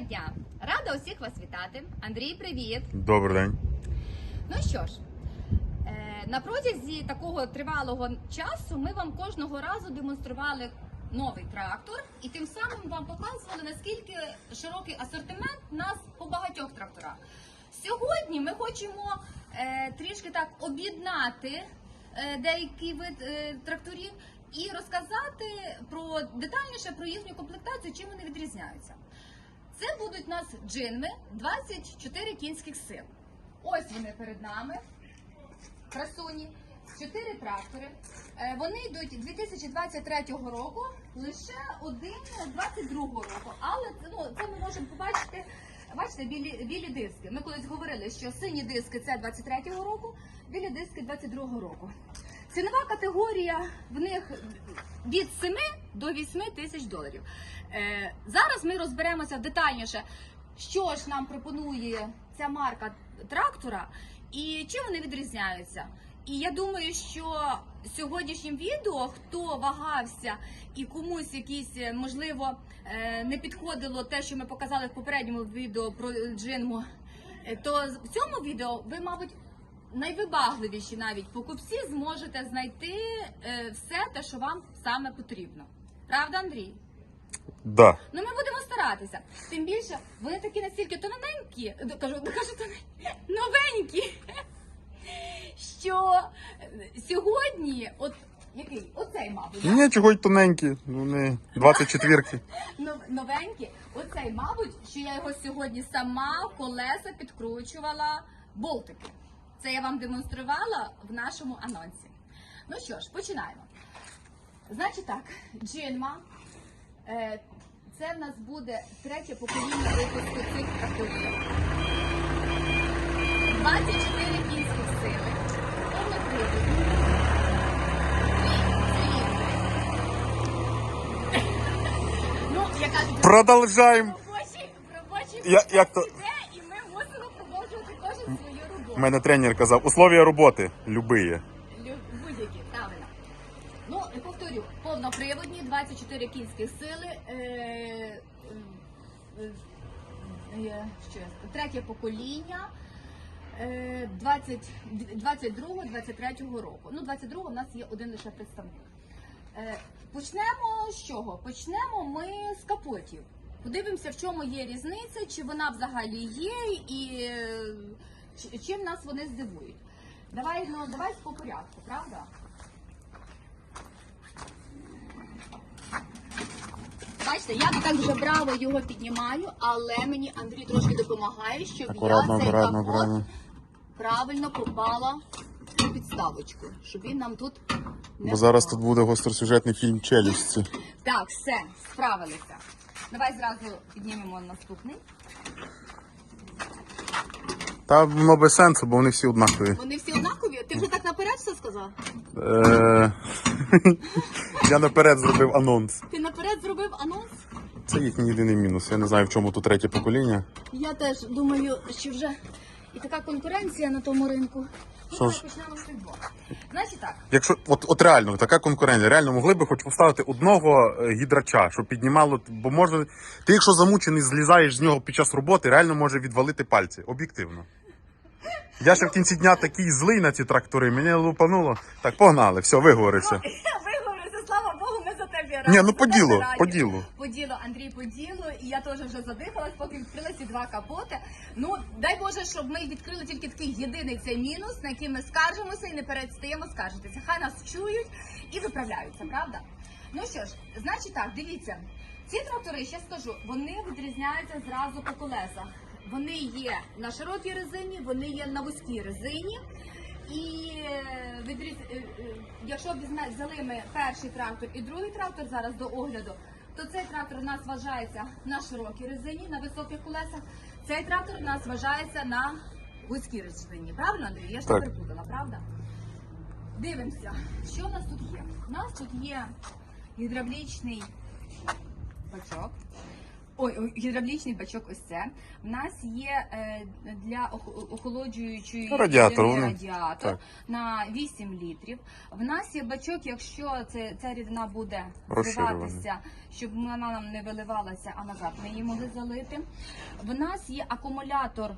дня! Рада усіх вас вітати. Андрій, привіт! Добрий день. Ну що ж, е, на протязі такого тривалого часу ми вам кожного разу демонстрували новий трактор і тим самим вам показували, наскільки широкий асортимент у нас по багатьох тракторах. Сьогодні ми хочемо е, трішки так об'єднати е, деякий вид тракторів і розказати про детальніше про їхню комплектацію, чим вони відрізняються. Це будуть у нас джинми 24 кінських сил. Ось вони перед нами. Красуні. Чотири трактори. Е, Вони йдуть 2023 року, лише один 22 року. Але ну, це ми можемо побачити. Бачите, білі, білі диски. Ми колись говорили, що сині диски це 23-го року, білі диски 22-го року. Цінова категорія в них від 7 до 8 тисяч доларів. Е, зараз ми розберемося детальніше, що ж нам пропонує ця марка трактора і чим вони відрізняються. І я думаю, що сьогоднішнім відео, хто вагався і комусь якісь, е, можливо, е, не підходило те, що ми показали в попередньому відео про джинму, то в цьому відео ви, мабуть, найвибагливіші навіть покупці зможете знайти все те, що вам саме потрібно. Правда, Андрій? Да. Ну ми будемо старатися. Тим більше вони такі настільки тоненькі, кажу, кажу тоненькі, новенькі, що сьогодні, от який? Оцей, мабуть, да? Ні, чого й тоненькі. Ну не 24-ки. Нов- новенькі. Оцей, мабуть, що я його сьогодні сама в колеса підкручувала болтики. Це я вам демонструвала в нашому анонсі. Ну що ж, починаємо. Значить так, джинма. Е, це в нас буде третє покоління випуску цих тракторів. 24 кінських сили. Повноприводні. Ну, я кажу, Продовжаємо. робочий, робочий Я- як то- іде, і ми мусимо продовжувати кожен свою роботу. У мене тренер казав, условия роботи любые. Лю- Будь-які, правильно. Ну, і повторю, повноприводні, 24 кінські сили. Е, е, е, е, третє покоління. е, 20, 22-23 року. Ну, 22 у нас є один лише представник. Е, Почнемо з чого? Почнемо ми з капотів. Подивимося, в чому є різниця, чи вона взагалі є, і е, чим нас вони здивують. Давай, ну, давай по порядку, правда? Бачите, я так вже браво його піднімаю, але мені Андрій трошки допомагає, щоб Акуратно, я цей капот правильно попала на підставочку, щоб він нам тут не Бо зараз впав. тут буде гостросюжетний фільм Челюсті. Так, все, справилися. Давай зразу піднімемо наступний. Та воно без сенсу, бо вони всі однакові. Вони всі однакові. Наперед все сказав? Е, Я наперед зробив анонс. Ти наперед зробив анонс? Це їхній єдиний мінус. Я не знаю, в чому тут третє покоління. Я теж думаю, що вже і така конкуренція на тому ринку. Ну, Що ж? почнемо з. Значить так, Якщо от, от реально така конкуренція, реально могли би хоч поставити одного е, гідрача, щоб піднімало, бо може. Ти, якщо замучений, злізаєш з нього під час роботи, реально може відвалити пальці. Об'єктивно. Я ще в кінці дня такий злий на ці трактори, мене лупануло. Так, погнали, все, виговорився. виговорився, слава Богу, ми за тебе Ні, ну по ділу, раді. по ділу. По ділу, Андрій, по ділу, і я теж вже задихалась, поки відкрили ці два капоти. Ну, дай Боже, щоб ми відкрили тільки такий єдиний цей мінус, на який ми скаржимося і не перестаємо скаржитися. Хай нас чують і виправляються, правда? Ну що ж, значить так, дивіться. Ці трактори, ще скажу, вони відрізняються зразу по колесах. Вони є на широкій резині, вони є на вузькій резині. І е, відріз... е, е, якщо взяли ми перший трактор і другий трактор зараз до огляду, то цей трактор у нас вважається на широкій резині, на високих колесах. Цей трактор у нас вважається на вузькій резині. Правильно, Андрій? Я ж не перепутала, правда? Дивимося, що у нас тут є. У нас тут є гідравлічний бачок. Ой, гідравлічний бачок ось це. В нас є е, для ох- охолоджуючої Радіатор, радіатор так. на 8 літрів. В нас є бачок, якщо це, ця рідина буде зливатися, щоб вона нам не виливалася, а назад ми її могли залити. В нас є акумулятор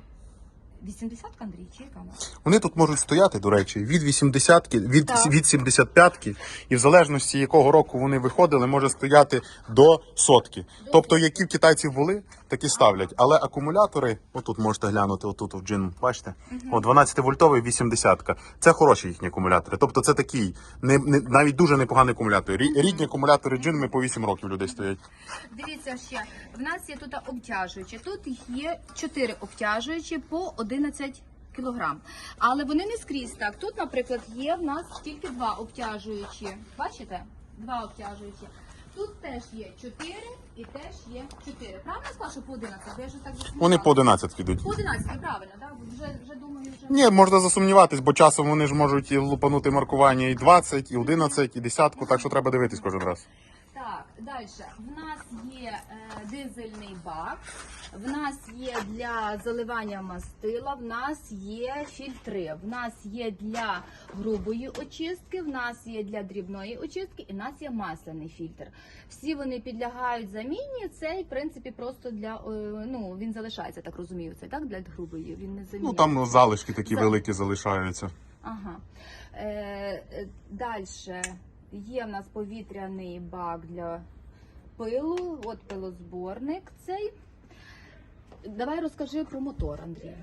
80 Андрій, чи яка вона? Вони тут можуть стояти, до речі, від 80 від, Так. від 75 і в залежності якого року вони виходили, може стояти до сотки. Тобто, які в китайців були, такі ставлять. Але акумулятори, отут можете глянути, отут в джин, бачите? О, 12 вольтовий 80 Це хороші їхні акумулятори. Тобто це такий, не, не, навіть дуже непоганий акумулятор. Рі- Рідні акумулятори джин ми по 8 років людей стоять. Дивіться ще, в нас є тут обтяжуючі. Тут є 4 обтяжуючі по 11 кілограм. Але вони не скрізь так. Тут, наприклад, є в нас тільки два обтяжуючі. Бачите? Два обтяжуючі. Тут теж є 4 і теж є 4. Правильно я сказала, що по 11? Бо я вже так засміялася. Вони по 11 підуть. По 11, правильно, так? Вже, вже думаю, вже... Ні, можна засумніватись, бо часом вони ж можуть і лупанути маркування і 20, і 11, і 10, так що треба дивитись кожен раз. Далі. В нас є е, дизельний бак, в нас є для заливання мастила, в нас є фільтри, в нас є для грубої очистки, в нас є для дрібної очистки і в нас є масляний фільтр. Всі вони підлягають заміні. Цей, в принципі, просто для е, ну він залишається, так розумію. Це так для грубої. Він не заміняє. Ну там залишки такі За- великі залишаються. Ага. Е, е, Далі є в нас повітряний бак для пилу. От пилозборник цей. Давай розкажи про мотор, Андрій.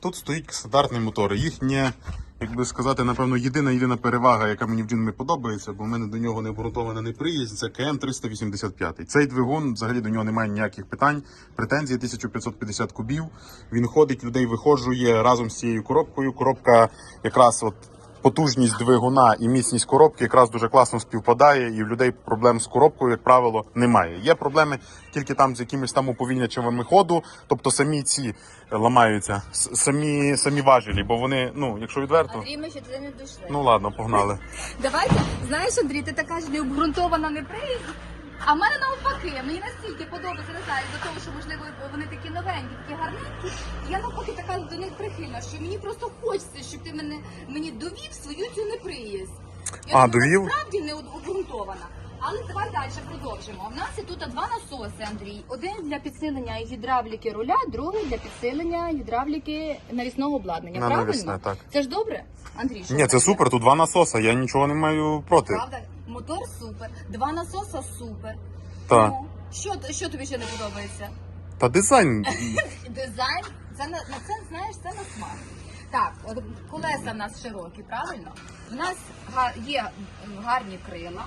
Тут стоїть стандартні мотори. Їхня, як би сказати, напевно, єдина єдина перевага, яка мені в Джин не подобається, бо в мене до нього не обґрунтована неприязнь, це КМ 385. Цей двигун взагалі до нього немає ніяких питань. Претензії 1550 кубів. Він ходить, людей виходжує разом з цією коробкою. Коробка якраз от. Потужність двигуна і міцність коробки якраз дуже класно співпадає, і в людей проблем з коробкою, як правило, немає. Є проблеми тільки там з якимись там уповільнювачами ходу, тобто самі ці е, ламаються, самі, самі важелі, бо вони, ну, якщо відверто, Андрій, ми ще туди не дійшли. ну ладно, погнали. Давайте, знаєш, Андрій, ти така ж необґрунтована неприязнь. А в мене навпаки, мені настільки подобається, не знаю, до того, що можливо вони такі новенькі, такі гарненькі. Я навпаки така до них прихильна, що мені просто хочеться, щоб ти мене мені довів свою цю неприязнь. Я А, довів? Насправді не обґрунтована. Але давай далі продовжимо. У нас є тут два насоси, Андрій. Один для підсилення гідравліки руля, другий для підсилення гідравліки навісного обладнання. На Правильно? навісне, так. Це ж добре, Андрій? що Ні, це таке? супер, тут два насоса, я нічого не маю проти. Правда? Мотор супер, два насоса супер. Та. Ну, що, що тобі ще не подобається? Та дизайн, Дизайн, це на, на це знаєш, це на смак. Так, от колеса в нас широкі, правильно? В нас га- є гарні крила.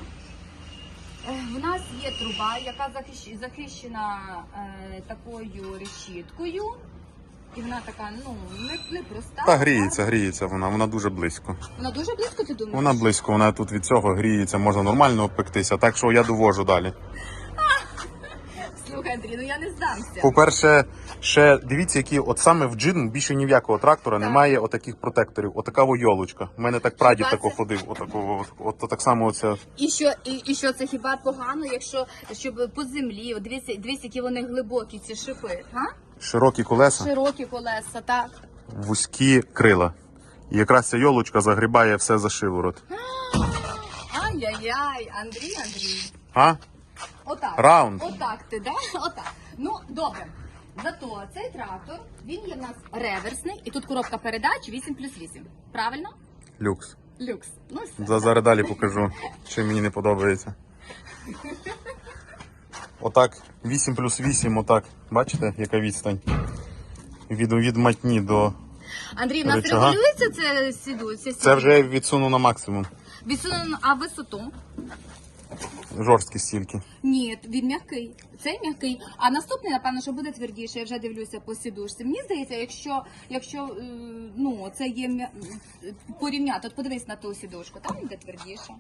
Е, В нас є труба, яка захищ- захищена е, такою решіткою. І вона така, ну, не, не проста. та гріється, гріється вона, вона дуже близько. Вона дуже близько, ти думаєш? Вона близько, вона тут від цього гріється, можна нормально обпектися, так що я довожу далі. Слухай, Андрій, ну я не здамся. По-перше, ще дивіться, які от саме в джин більше ні в якого трактора Так. немає отаких протекторів. Отака во йолочка. У мене так прадід Хіба тако це? ходив. Отако, от, от так само оця. І що, і, і що це хіба погано, якщо щоб по землі, от дивіться, дивіться, які вони глибокі, ці шипи, га? Широкі колеса, Широкі колеса, так. вузькі крила. І якраз ця йолочка загрібає все за шиворот. Ай-яй-яй, Андрій, Андрій. А? Отак. Раунд. Отак ти, да? Отак. Ну, добре. Зато цей трактор, він є в нас реверсний, і тут коробка передач 8 плюс 8. Правильно? Люкс. Люкс. Ну все. За- Зараз далі покажу, що мені не подобається. Отак, 8 плюс 8, отак. Бачите, яка відстань? Від, від матні до. Андрій, в нас регулюється це сіду? Це, Це вже відсуну на максимум. Відсунено, а висоту? Жорсткі стільки. Ні, він м'який. Цей м'який. А наступний, напевно, що буде твердіше. Я вже дивлюся по сідушці. Мені здається, якщо, якщо е, ну, це є м'я- порівняти, от подивись на ту сідушку, там буде твердіше.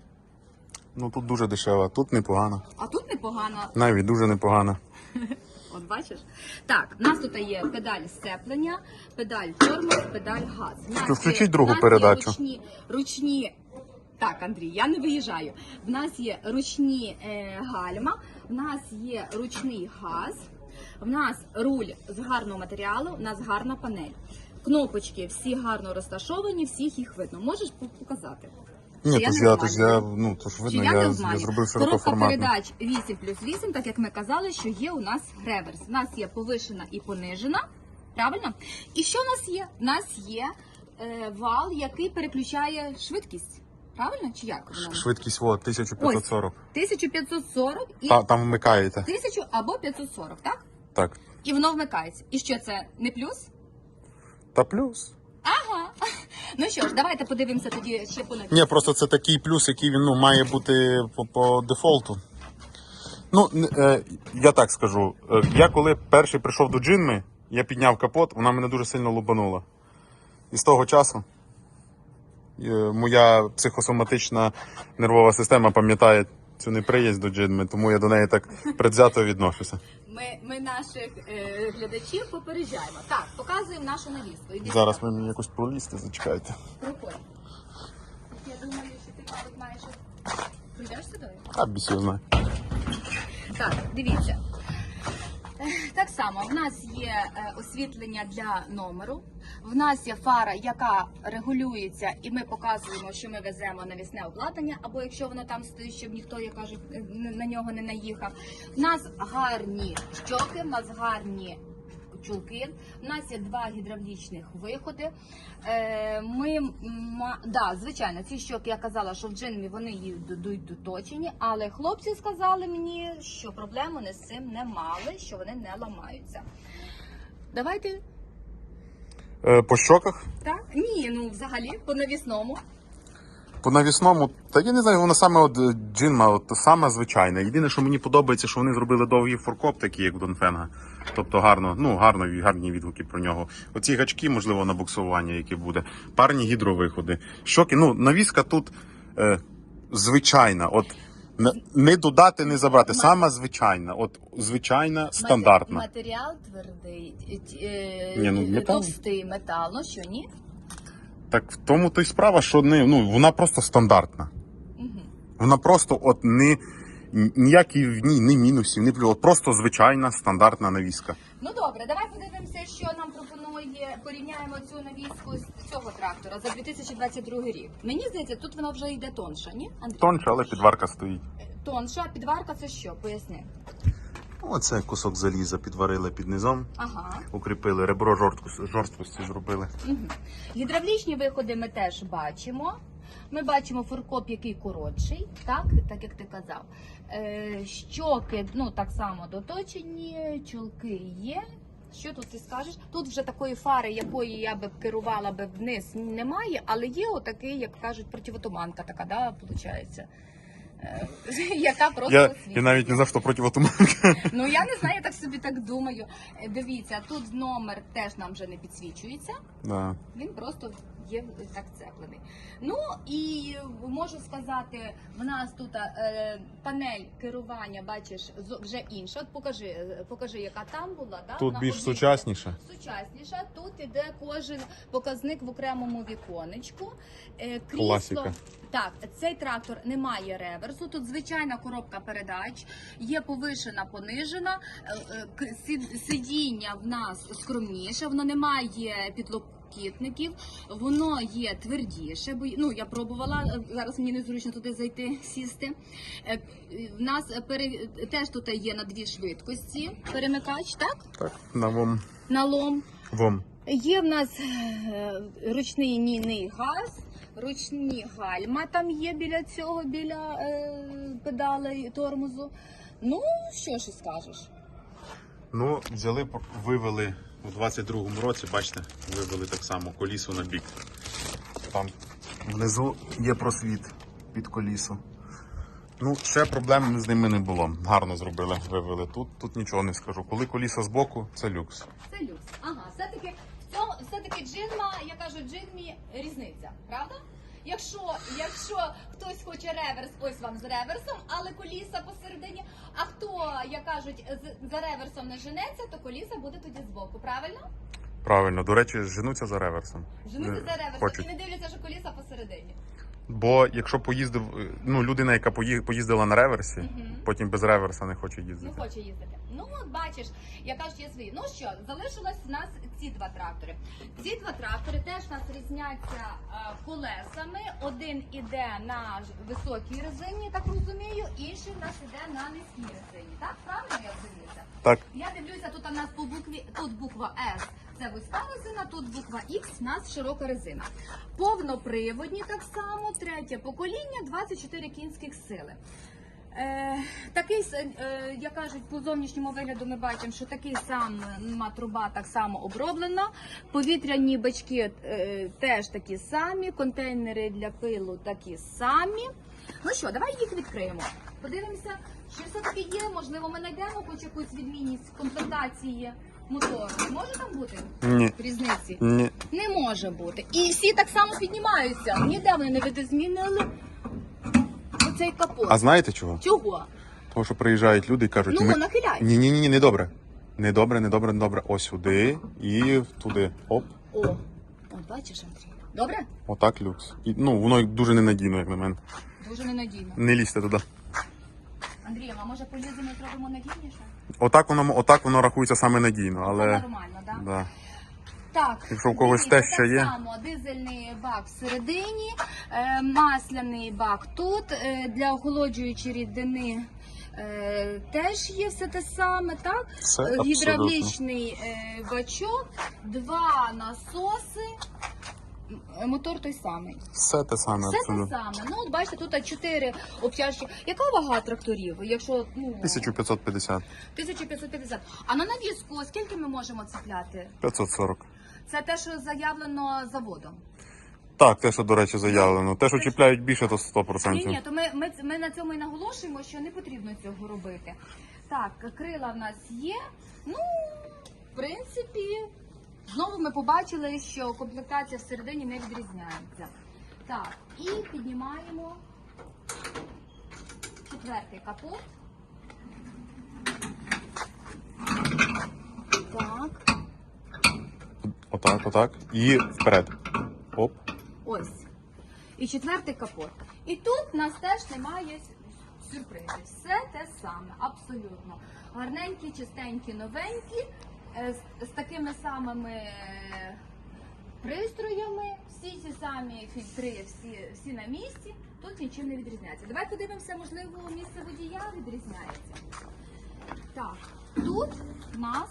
Ну тут дуже дешево, тут непогано. А тут непогано. Навіть дуже непогано. От бачиш? Так, у нас тут є педаль сцеплення, педаль тормоз, педаль газ. У нас Включіть другу у нас передачу. Ручні, ручні. Так, Андрій, я не виїжджаю. В нас є ручні е, гальма, в нас є ручний газ. В нас руль з гарного матеріалу, у нас гарна панель. Кнопочки всі гарно розташовані, всіх їх видно. Можеш по- показати? Ні, я не я, в то я, ну, то ж видно, я я, я, зробив Коробка широкоформатну. передач 8 плюс 8, так як ми казали, що є у нас реверс. У нас є повишена і понижена. Правильно? І що в нас є? У нас є е, вал, який переключає швидкість. Правильно? Чи як? Швидкість вот, 1540. 1540 і Та, там вмикаєте. 1000 або 540, так? Так. І воно вмикається. І що це не плюс? Та плюс. Ага. Ну що ж, давайте подивимося тоді ще по Ні, просто це такий плюс, який він ну, має бути по, по дефолту. Ну, е, я так скажу. Е, я коли перший прийшов до джинми, я підняв капот, вона мене дуже сильно лупанула. І з того часу е, моя психосоматична нервова система пам'ятає цю неприязнь до джинми, тому я до неї так предвзято відношуся. Ми, ми наших е, глядачів попереджаємо. Так, показуємо нашу навіску. Іди Зараз ми ви мені якось пролізти, зачекайте. Проходь. Я думаю, що ти тут маєш. Прийдеш сюди? А біс його знає. Так, дивіться. Так само, в нас є е, освітлення для номеру. В нас є фара, яка регулюється, і ми показуємо, що ми веземо навісне обладнання, або якщо воно там стоїть, щоб ніхто, як кажуть, на нього не наїхав. В нас гарні щоки, в нас гарні чулки. У нас є два гідравлічних виходи. Е, ми да, звичайно, ці щоки я казала, що в джинмі вони йдуть доточені, але хлопці сказали мені, що проблем вони з цим не мали, що вони не ламаються. Давайте Е, по щоках? так? Ні, ну взагалі по навісному. По навісному, та я не знаю, вона саме от е, джинма, от саме звичайна. Єдине, що мені подобається, що вони зробили довгий форкоп, такий, як у Донфенга. Тобто гарно, ну гарно, гарні відгуки про нього. Оці гачки, можливо, на буксування, які буде. Парні гідровиходи. Щоки, ну, навіска тут е, звичайна. От не, додати, не забрати. Ма- Сама звичайна. От звичайна, стандартна. Матеріал твердий, е, Ні, ну, метал. товстий метал. Ну що, ні? Так в тому то й справа, що не, ну, вона просто стандартна. Угу. Вона просто от не ніякі в ній ні мінусів, ні плюс. Просто звичайна стандартна навіска. Ну добре, давай подивимося, що нам пропонує. Порівняємо цю навіску з цього трактора за 2022 рік. Мені здається, тут вона вже йде тонша, ні? Андрій? Тонше, але підварка стоїть. Тонша, а підварка це що? Поясни. Оце кусок заліза підварили під низом, Ага. укріпили, ребро жорсткості, жорсткості зробили. Угу. Гідравлічні виходи ми теж бачимо. Ми бачимо форкоп, який коротший, так, так як ти казав. Е, щоки, ну так само доточені, чулки є. Що тут ти скажеш? Тут вже такої фари, якої я би керувала би вниз, немає, але є отакий, як кажуть, противотуманка така, да, виходить. Е, яка просто Я, я навіть не знав, що противотуманка. Ну я не знаю, я так собі так думаю. Е, Дивіться, тут номер теж нам вже не підсвічується. Да. Він просто є так цеплений. Ну і можу сказати, в нас тут е, панель керування, бачиш, вже інша. От покажи, е, покажи, яка там була. Да? Тут Вона більш об'єктивна. сучасніше. Сучасніша. Тут іде кожен показник в окремому віконечку. Е, крісло- Класика. Так, цей трактор не має реверсу. Тут звичайна коробка передач, є повишена, понижена. Е, е, Сидіння в нас скромніше, воно не має підлокітників, воно є твердіше. Бо ну я пробувала е, зараз. Мені незручно туди зайти сісти. В нас пере... теж тут є на дві швидкості перемикач, так Так, на вом. на лом. Вом. Є в нас ручний нійний газ, ручні гальма там є біля цього, біля е, педалей тормозу. Ну, що ж і скажеш? Ну, взяли, вивели у 22-му році, бачите, вивели так само колісо на бік. Там внизу є просвіт під колісо. Ну, ще проблем з ними не було. Гарно зробили, вивели тут. Тут нічого не скажу. Коли коліса збоку, це люкс. Це люкс. Ага, все-таки все-таки джинма, я кажу, джинмі різниця, правда? Якщо, якщо хтось хоче реверс, ось вам з реверсом, але коліса посередині. А хто, як кажуть, з- за реверсом не женеться, то коліса буде тоді збоку, правильно? Правильно, до речі, женуться за реверсом. Женуться Е, за реверсом Хочуть. і не дивляться, що коліса посередині. Бо якщо поїздив, е, ну людина, яка пої- поїздила на реверсі, Мгм. потім без реверса не хоче Не хоче їздити. Ну от бачиш, я кажу, є свої. Ну що, залишилось у нас ці два трактори. Ці два трактори теж у нас різняться е, колесами. Один іде на високій резині, так розумію, інший у нас іде на низькій резині. Так, правильно я дивлюся? Так, Я дивлюся, тут у нас по букві тут буква С. Це вузька резина, тут буква Х, у нас широка резина. Повноприводні так само, третє покоління, 24 кінських сили. Е, такий, е, як кажуть, по зовнішньому вигляду ми бачимо, що такий сама труба так само оброблена. Повітряні бачки е, теж такі самі, контейнери для пилу такі самі. Ну що, давай їх відкриємо. Подивимося, що все-таки є. Можливо, ми знайдемо хоч якусь відмінність комплектації мотору. Може там бути ні. різниці? Ні. Не може бути. І всі так само піднімаються. Ніде вони не видозмінили оцей капот. А знаєте чого? Чого? Тому що приїжджають люди і кажуть, Ну, ми... нахиляй. ні, ні, ні, ні, не добре. Не добре, не добре, не добре. Ось сюди і туди. Оп. О, от бачиш, Андрій. Добре? Отак люкс. І, ну, воно дуже ненадійно, як на мене. Дуже ненадійно. Не лізьте туди. Андрій, а може поліземо і зробимо надійніше? Отак воно, отак воно рахується саме надійно, Це але. нормально, так? Да. Так, Якщо в когось те, що є. само дизельний бак всередині, е, масляний бак тут, е, для охолоджуючої рідини е, теж є все те саме, так? Все абсолютно. Гідравлічний е, бачок, два насоси, мотор той самий. Все те саме Все те саме. Ну, от бачите, тут чотири обтяжки. Яка вага тракторів? Якщо ну 1550. 1550. А на навіску скільки ми можемо цепляти? 540. Це те, що заявлено заводом. Так, те, що, до речі, заявлено. Те, що чіпляють більше, то 100%. Ні, ні, то ми, ми, ми на цьому і наголошуємо, що не потрібно цього робити. Так, крила в нас є. Ну, в принципі, знову ми побачили, що комплектація всередині не відрізняється. Так, і піднімаємо четвертий капот. Так, Отак, отак. І вперед. Оп. ось. І четвертий капот. І тут в нас теж немає сюрпризів. Все те саме, абсолютно. Гарненькі, чистенькі, новенькі, з, з такими самими е, пристроями, всі ці самі фільтри, всі, всі на місці. Тут нічим не відрізняється. Давай подивимося, можливо, місце водія відрізняється. Так, тут нас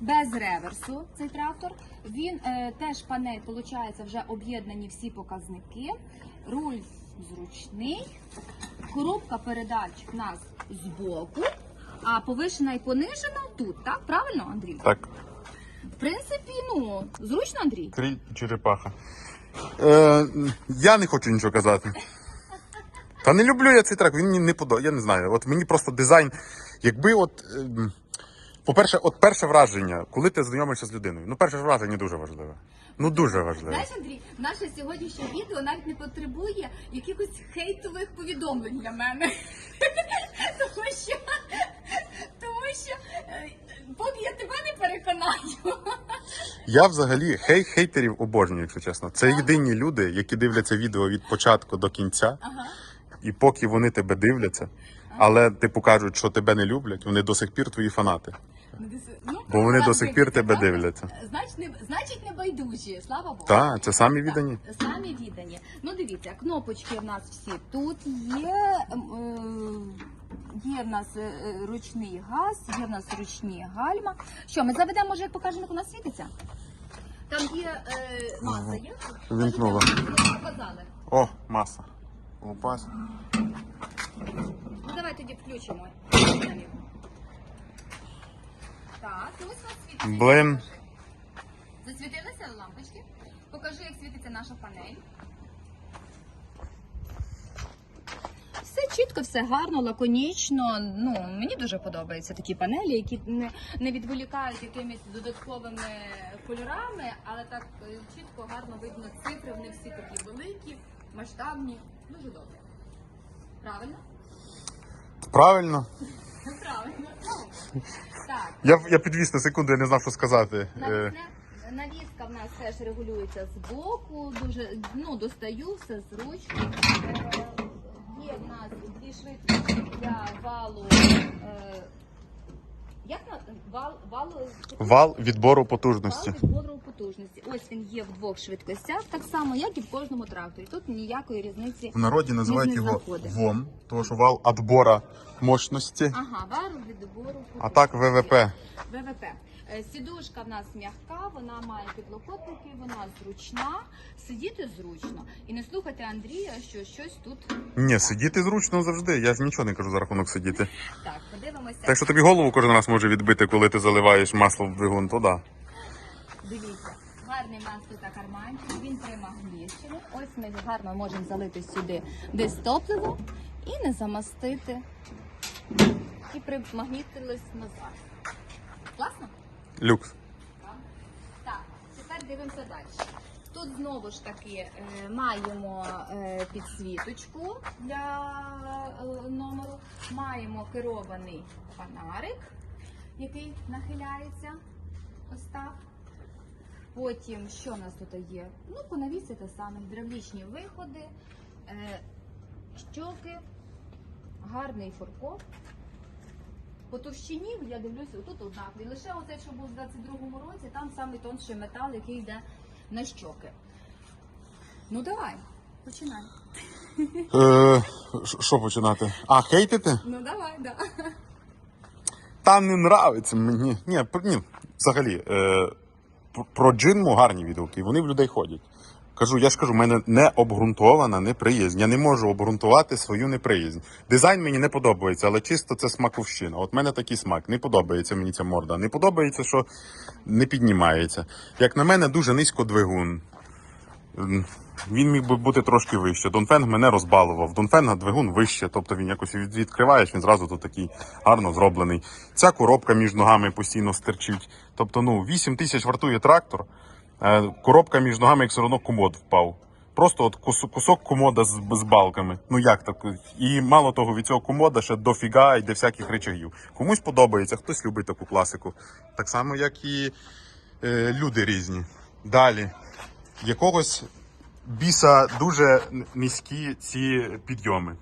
без реверсу цей трактор. Він е, теж панель, виходить, вже об'єднані всі показники. Руль зручний, коробка передач в нас збоку, а повишена і понижена тут, так? Правильно, Андрій? Так. В принципі, ну, зручно, Андрій? Крінь черепаха. Е, я не хочу нічого казати. Та не люблю я цей трек, він мені не подобається. Я не знаю. От мені просто дизайн. Якби от. ем, По-перше, от перше враження, коли ти знайомишся з людиною. Ну, перше враження дуже важливе. Ну дуже важливе. Знаєш, Андрій, наше сьогоднішнє відео навіть не потребує якихось хейтових повідомлень для мене. Тому що, тому що е, поки я тебе не переконаю. Я взагалі хей хейтерів обожнюю, якщо чесно. Це єдині люди, які дивляться відео від початку до кінця, Ага. і поки вони тебе дивляться, але типу кажуть, що тебе не люблять, вони до сих пір твої фанати. Ну, Бо вони до сих пір тебе дивляться. Значить, не, значить, не байдужі, слава Богу. Так, це самі віддані. Самі віддані. Ну дивіться, кнопочки в нас всі тут є. е, Є в нас е, е, ручний газ, є в нас ручні гальма. Що, ми заведемо, може, як покажемо, як у нас світиться? Там є е, маса, є? Вімкнула. О, маса. Лупась. Ну давай тоді включимо. Так, ось у нас світиться. Блин. Засвітилися лампочки? Покажи, як світиться наша панель. Все чітко, все гарно, лаконічно. Ну, мені дуже подобаються такі панелі, які не, не відволікають якимись додатковими кольорами, але так е, чітко, гарно видно цифри, вони всі такі великі, масштабні. Дуже добре. Правильно? Правильно. Правильно. Так. Я, я підвіз на секунду, я не знав, що сказати. Е, Навісне, навіска в нас теж регулюється з боку, дуже ну, достаю, все зручно. Е, Є в нас дві швидкості для валу. Як на вал, валу Вал відбору Вал потужності. відбору потужності. Ось він є в двох швидкостях, так само, як і в кожному тракторі. Тут ніякої різниці. В народі називають його. ВОМ, тому що вал відбору мощності, Ага, вал відбору а так. ВВП. ВВП. Е, Сідушка в нас м'яка, вона має підлокотники, вона зручна, сидіти зручно. І не слухайте Андрія, що щось тут Ні, сидіти зручно завжди. Я ж нічого не кажу за рахунок сидіти. так. Подивимося. Так що тобі голову кожен раз може відбити, коли ти заливаєш масло в двигун, то да. Дивіться, гарний у нас тут карманчик, він примагнічений. Ось ми гарно можемо залити сюди десь топливо і не замастити. І примагнітились назад. Класно? Люкс. Так, тепер дивимося далі. Тут знову ж таки е, маємо е, підсвіточку для е, номеру, маємо керований фонарик, який нахиляється. Ось так. Потім, що у нас тут є? Ну, понавісити те саме, гідравлічні виходи, щоки, гарний фуркоп. По товщині, я дивлюся, тут однакові. Лише оце, що був у 22-му році, там самий тонший метал, який йде на щоки. Ну давай, починай. Е, Що починати? А, хейтити? Ну давай, да. Та не нравиться мені. Ні, ні взагалі, е, про джинму гарні відгуки, вони в людей ходять. Кажу, я ж кажу, в мене не обґрунтована неприязнь. Я не можу обґрунтувати свою неприязнь. Дизайн мені не подобається, але чисто це смаковщина. От мене такий смак. Не подобається мені ця морда. Не подобається, що не піднімається. Як на мене, дуже низько двигун. Він міг би бути трошки вище. Донфенг мене розбалував. Донфенга двигун вище, тобто він якось відкриваєш, він зразу тут такий гарно зроблений. Ця коробка між ногами постійно стерчить. Тобто, ну, 8 тисяч вартує трактор, коробка між ногами, як все одно комод впав. Просто от кусок комода з, з балками. Ну як так? І мало того, від цього комода ще дофіга йде всяких речагів. Комусь подобається, хтось любить таку класику. Так само, як і е, люди різні. Далі. Якогось біса дуже низькі ці підйоми.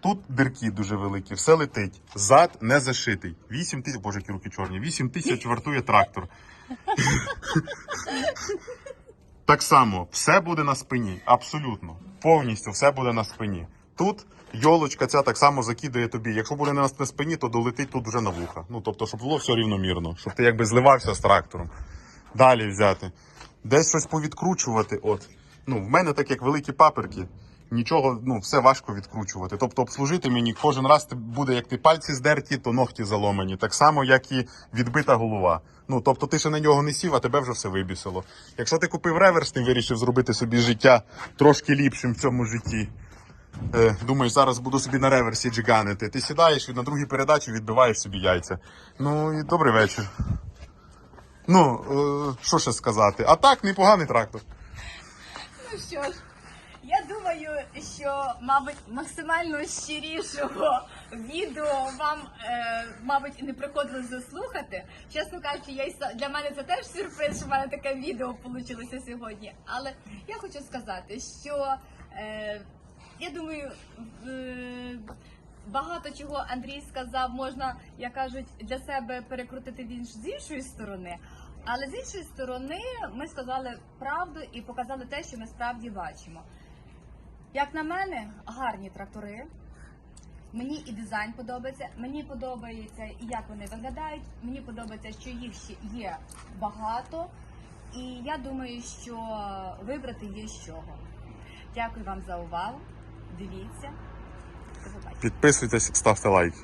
Тут дирки дуже великі, все летить. Зад не зашитий. 8 тисяч, боже, які руки чорні. 8 тисяч вартує трактор. Так само, все буде на спині. Абсолютно. Повністю все буде на спині. Тут йолочка ця так само закидає тобі. Якщо буде на спині, то долетить тут вже на вуха. Ну тобто, щоб було все рівномірно, щоб ти якби зливався з трактором. Далі взяти. Десь щось повідкручувати. От. Ну, в мене так як великі паперки. Нічого, ну, все важко відкручувати. Тобто обслужити мені кожен раз буде, як ти пальці здерті, то ногті заломані. Так само, як і відбита голова. Ну, тобто ти ще на нього не сів, а тебе вже все вибісило. Якщо ти купив реверс, ти вирішив зробити собі життя трошки ліпшим в цьому житті. Е, думаєш, зараз буду собі на реверсі джиганити. Ти сідаєш і на другій передачі відбиваєш собі яйця. Ну і добрий вечір. Ну, е, що ще сказати? А так, непоганий трактор. Ну що ж, що, мабуть, максимально щирішого відео вам, е, мабуть, не приходилось заслухати. Чесно кажучи, я й са- для мене це теж сюрприз, що в мене таке відео вийшло сьогодні. Але я хочу сказати, що е, я думаю, в- багато чого Андрій сказав, можна, як кажуть, для себе перекрутити в з іншої сторони. Але з іншої сторони, ми сказали правду і показали те, що ми справді бачимо. Як на мене, гарні трактори. Мені і дизайн подобається, мені подобається і як вони виглядають. Мені подобається, що їх ще є багато. І я думаю, що вибрати є з чого. Дякую вам за увагу. Дивіться. Підписуйтесь, ставте лайк.